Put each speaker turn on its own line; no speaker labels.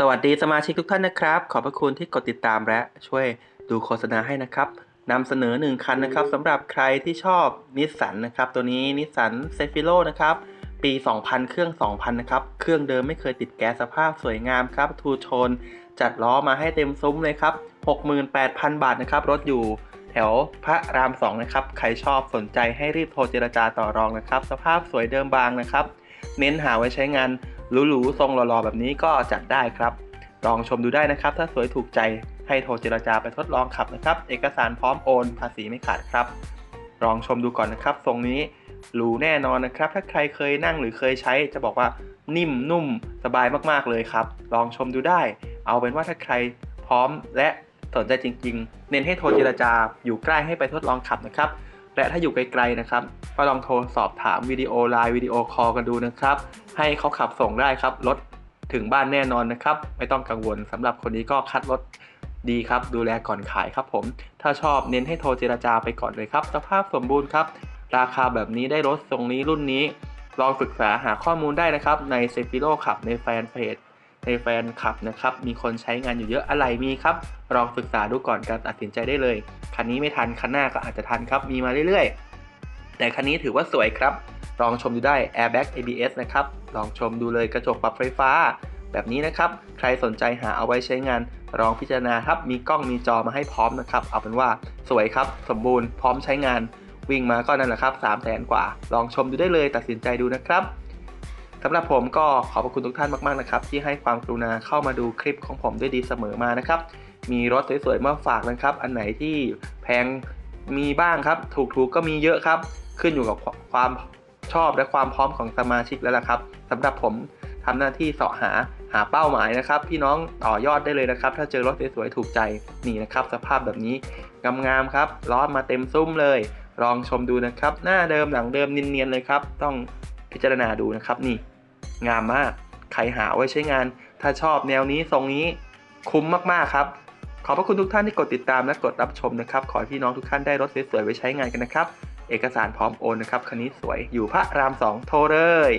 สวัสดีสมาชิกทุกท่านนะครับ ขอบพระคุณที่กดติดตามและช่วยดูโฆษณาให้นะครับนำเสนอหนึ่งคันนะครับสำหรับใครที่ชอบนิสสันนะครับตัวนี้นิสสันเซฟิโลนะครับปี 2000 เครื่อง 2000 นะครับ เครื่องเดิมไม่เคยติดแก๊สสภาพสวยงามครับทูโชนจัดล้อมาให้เต็มซุ้มเลยครับ 68,000 บาทนะครับ รถอยู่แถวพระราม 2 นะครับ ใครชอบสนใจให้รีบโทรเจรจาต่อรองนะครับ สภาพสวยเดิมบางนะครับ เน้นหาไว้ใช้งาน หรูๆทรงหล่อๆแบบนี้ก็จัดได้ครับ ลองชมดูได้นะครับ ถ้าสวยถูกใจให้โทรเจรจาไปทดลองขับนะครับ เอกสารพร้อมโอน ภาษีไม่ขาดครับ ลองชมดูก่อนนะครับ ทรงนี้หรูแน่นอนนะครับ ถ้าใครเคยนั่งหรือเคยใช้จะบอกว่านิ่มนุ่มสบายมากๆเลยครับ ลองชมดูได้ เอาเป็นว่าถ้าใครพร้อมและสนใจจริง ๆ เน้นให้โทรเจรจาอยู่ใกล้ให้ไปทดลองขับนะครับ และถ้าอยู่ไกลๆนะครับ ก็ลองโทรสอบถามวิดีโอไลน์วิดีโอคอลกันดูนะครับ ให้เขาขับส่งได้ครับรถถึงบ้านแน่นอนนะครับ ไม่ต้องกังวลสำหรับคนนี้ก็คัดรถดีครับ ดูแลก่อนขายครับผม ถ้าชอบเน้นให้โทรเจราจาไปก่อนเลยครับ สภาพสมบูรณ์ครับ ราคาแบบนี้ได้รถทรงนี้รุ่นนี้ ลองศึกษาหาข้อมูลได้นะครับ ในเซฟิโลขับในแฟนเพจ ในแฟนคลับนะครับ มีคนใช้งานอยู่เยอะอะไรมีครับ ลองศึกษาดูก่อนการตัดสินใจได้เลย คันนี้ไม่ทัน คันหน้าก็อาจจะทันครับ มีมาเรื่อยๆ แต่คันนี้ถือว่าสวยครับ ลองชมดูได้ Airbag ABS นะครับ ลองชมดูเลยกระจกปรับไฟฟ้า แบบนี้นะครับ ใครสนใจหาเอาไว้ใช้งาน ลองพิจารณาครับ มีกล้องมีจอมาให้พร้อมนะครับ เอาเป็นว่าสวยครับ สมบูรณ์ พร้อมใช้งาน วิ่งมาก็นั่นแหละครับ3 0 0แสนกว่า ลองชมดูได้เลย ตัดสินใจดูนะครับ สำหรับผมก็ขอบคุณทุกท่านมากๆนะครับ ที่ให้ความกรุณาเข้ามาดูคลิปของผมด้วยดีเสมอมานะครับ มีรถสวยๆมาฝากนะครับ อันไหนที่แพงมีบ้างครับ ถูกๆกก็มีเยอะครับ ขึ้นอยู่กับความชอบและความพร้อมของสมาชิกแล้วล่ะครับสำหรับผมทำหน้าที่เสาะหาหาเป้าหมายนะครับ พี่น้องต่อยอดได้เลยนะครับ ถ้าเจอรถสวยๆถูกใจนี่นะครับ สภาพแบบนี้งามๆครับล้อมาเต็มซุ้มเลย ลองชมดูนะครับ หน้าเดิมหลังเดิมเนียนๆเลยครับ ต้อง พิจารณาดูนะครับนี่ งามมาก ใครหาไว้ใช้งาน ถ้าชอบแนวนี้ทรงนี้คุ้มมากๆครับ ขอบพระคุณทุกท่านที่กดติดตามและกดรับชมนะครับ ขอให้พี่น้องทุกท่านได้รถสวยๆไว้ใช้งานกันนะครับ เอกสารพร้อมโอนนะครับคันนี้สวยอยู่พระราม 2 โทรเลย